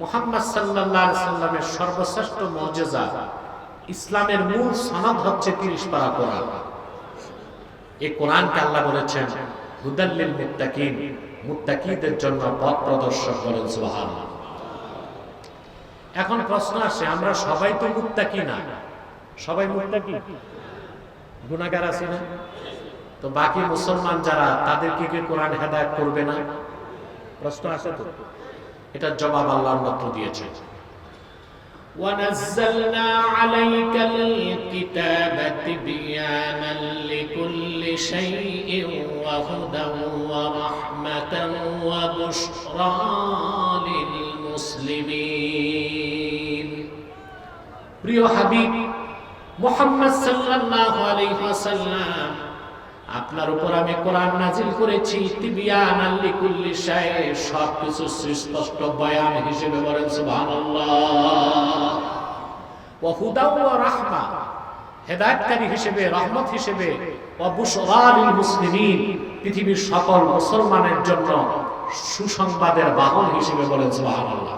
মুহাম্মদ আলাইহি সাল্লামের সর্বশ্রেষ্ঠ মুজিজা। ইসলামের মূল সনদ হচ্ছে 30 পারা কোরআন। এই কোরআনকে আল্লাহ বলেছেন হুদাল্লিল মুত্তাকিন মুত্তাকিদের জন্য পথ প্রদর্শক বলেন, সুবহানাল্লাহ। এখন প্রশ্ন আসে, আমরা সবাই তো মুত্তাকি না? সবাই মুত্তাকি? গুনাহগার আছে না? তো বাকি মুসলমান যারা, তাদেরকে কি কোরআন হেদায়েত করবে না? প্রশ্ন আসে তো? এটার জবাব আল্লাহ মাত্র দিয়েছে ونزلنا عليك الكتاب تبيانا لكل شيء وهدى ورحمة وبشرى للمسلمين প্রিয় হাবিব মোহাম্মদ সাল্লাল্লাহু আলাইহি ওয়াসাল্লাম আপনার উপর আমি কোরআন নাজিল করেছি, তিবিয়ান আল্লি কুল্লি শাই সব কিছু সুস্পষ্ট বয়ান হিসেবে বলেন, সুবহানাল্লাহ। ওয়া রাহমা, হেদায়েতকারী হিসেবে, রহমত হিসেবে মুসলিমিন, পৃথিবীর সকল মুসলমানের জন্য সুসংবাদের বাহন হিসেবে বলেন, সুবহানাল্লাহ।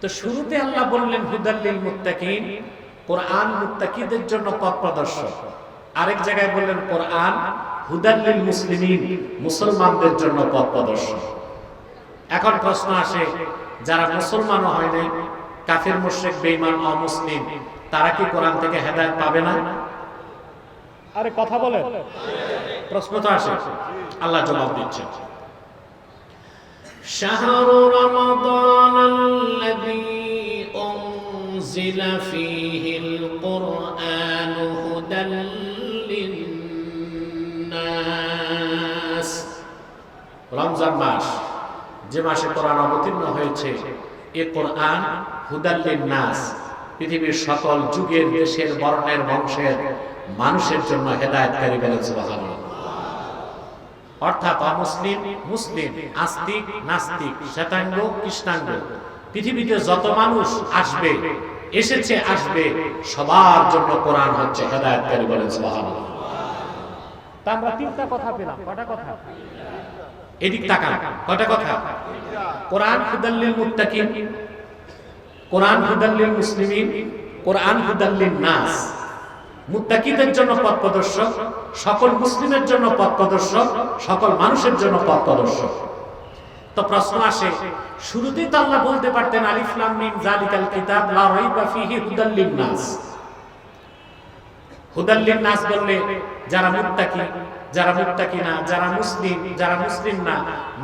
তো শুরুতে আল্লাহ বললেন হুদাল্লিল মুত্তাকিন, কোরআন মুত্তাকিদের জন্য পথ প্রদর্শক। আরেক জায়গায় বললেন কোরআন হুদাল্লিল মুসলিমিন মুসলমানদের জন্য পথ প্রদর্শক এখন প্রশ্ন আসে যারা মুসলমানও হয় নাই কাফির মুশরিক বেঈমান অমুসলিম তারা কি কোরআন থেকে হেদায়েত পাবে না আরে কথা বলে প্রশ্ন তো আসে আল্লাহ জবাব দিচ্ছেন شهر رمضان الذي أنزل فيه রমজান মাস, যে মাসে কোরআন অবতীর্ণ হয়েছে, এ কোরআন হুদাল্লিন নাস পৃথিবীর সকল যুগের, দেশের, বর্ণের, বংশের মানুষের জন্য হেদায়তকারী সুবহানাল্লাহ। অর্থাৎ অমুসলিম, মুসলিম, আস্তিক, নাস্তিক, শ্বেতাঙ্গ, কৃষ্ণাঙ্গ, পৃথিবীতে যত মানুষ আসবে, এসেছে, আসবে, সবার জন্য কোরআন হচ্ছে হেদায়তকারী বলেন সুবহানাল্লাহ। তা আমরা তিনটা কথা পেলাম, কটা কথা? এদিক তাকান। কটা কথা? কোরআন হুদাল্লিল মুত্তাকিন, কোরআন হুদাল্লিল মুসলিমিন, কোরআন হুদাল্লিল নাস। মুত্তাকিদের জন্য পথ প্রদর্শক, সকল মুসলিমের জন্য পথ প্রদর্শক, সকল মানুষের জন্য পথ প্রদর্শক। তো প্রশ্ন আসে, শুরুতেই তো আল্লাহ বলতে পারতেন আলিফ লাম মিম জালিকাল কিতাব লা রাইবা ফিহি হুদাল্লিন নাস। হুদাল্লিন নাস বললে, যারা মুত্তাকি যারা মুত্তাকি না, যারা মুসলিম যারা মুসলিম না।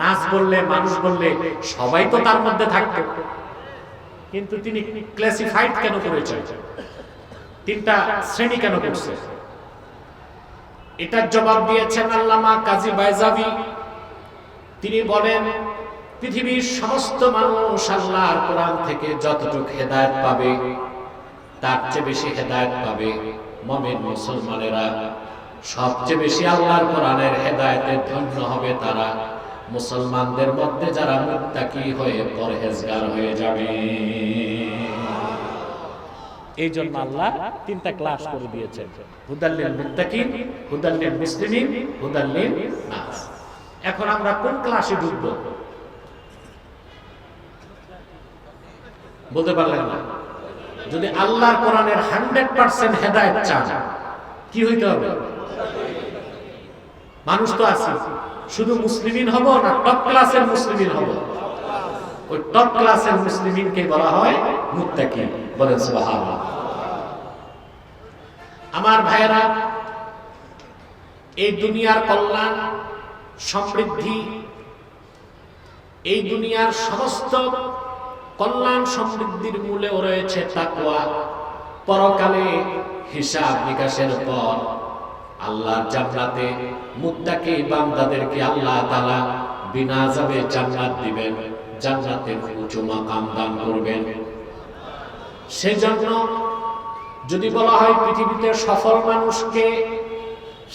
নাস বললে, মানুষ বললে, সবাই তো তার মধ্যে থাকতো। কিন্তু তিনি ক্লাসিফাইড কেন করেছেন তিনটা শ্রেণি কেন করছে? এটার জবাব দিয়েছেন আল্লামা কাজী বাইজাবি। তিনি বলেন, পৃথিবীর সমস্ত মানুষ আল্লাহর কোরআন থেকে যতটুকু হেদায়েত পাবে, তার চেয়ে বেশি হেদায়েত পাবে। মমিন মুসলমানেরা সবচেয়ে বেশি আল্লাহর কোরআনের হেদায়েতে ধন্য হবে তারা। মুসলমানদের মধ্যে যারা মুত্তাকি হয়ে পরহেজগার হয়ে যাবে। এই জন্য আল্লাহ তিনটা ক্লাস করে দিয়েছেন। হুদাল্লিল মুত্তাকিন হুদাল্লিল মুসলিমিন হুদাল্লিল নাস। এখন আমরা কোন ক্লাসে ঢুকব? বলতে পারলেন না। যদি আল্লাহর কোরআনের হান্ড্রেড পার্সেন্ট হেদায়ত চান, কি হইতে হবে? মানুষ তো আছে, শুধু মুসলিমিন হব না টপ ক্লাসের মুসলিমিন হব। ওই টপ ক্লাসের মুসলিমিনকে বলা হয় মুত্তাকি, বলেন সুবহানাল্লাহ। আমার ভাইয়েরা, এই দুনিয়ার কল্যাণ, সমৃদ্ধি, এই দুনিয়ার সমস্ত কল্যাণ সমৃদ্ধির মূলেও রয়েছে তাকওয়া। পরকালে হিসাব নিকাশের পর আল্লাহর জান্নাতে মুত্তাকি বান্দাদেরকে আল্লাহ তাআলা বিনা যাবে জান্নাত দিবেন জান্নাতে উঁচু মাকাম দান করবেন। সেজন্য যদি বলা হয় পৃথিবীতে সফল মানুষকে,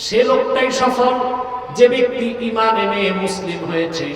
সে লোকটাই সফল, যে ব্যক্তি ইমান এনে মুসলিম হয়েছে।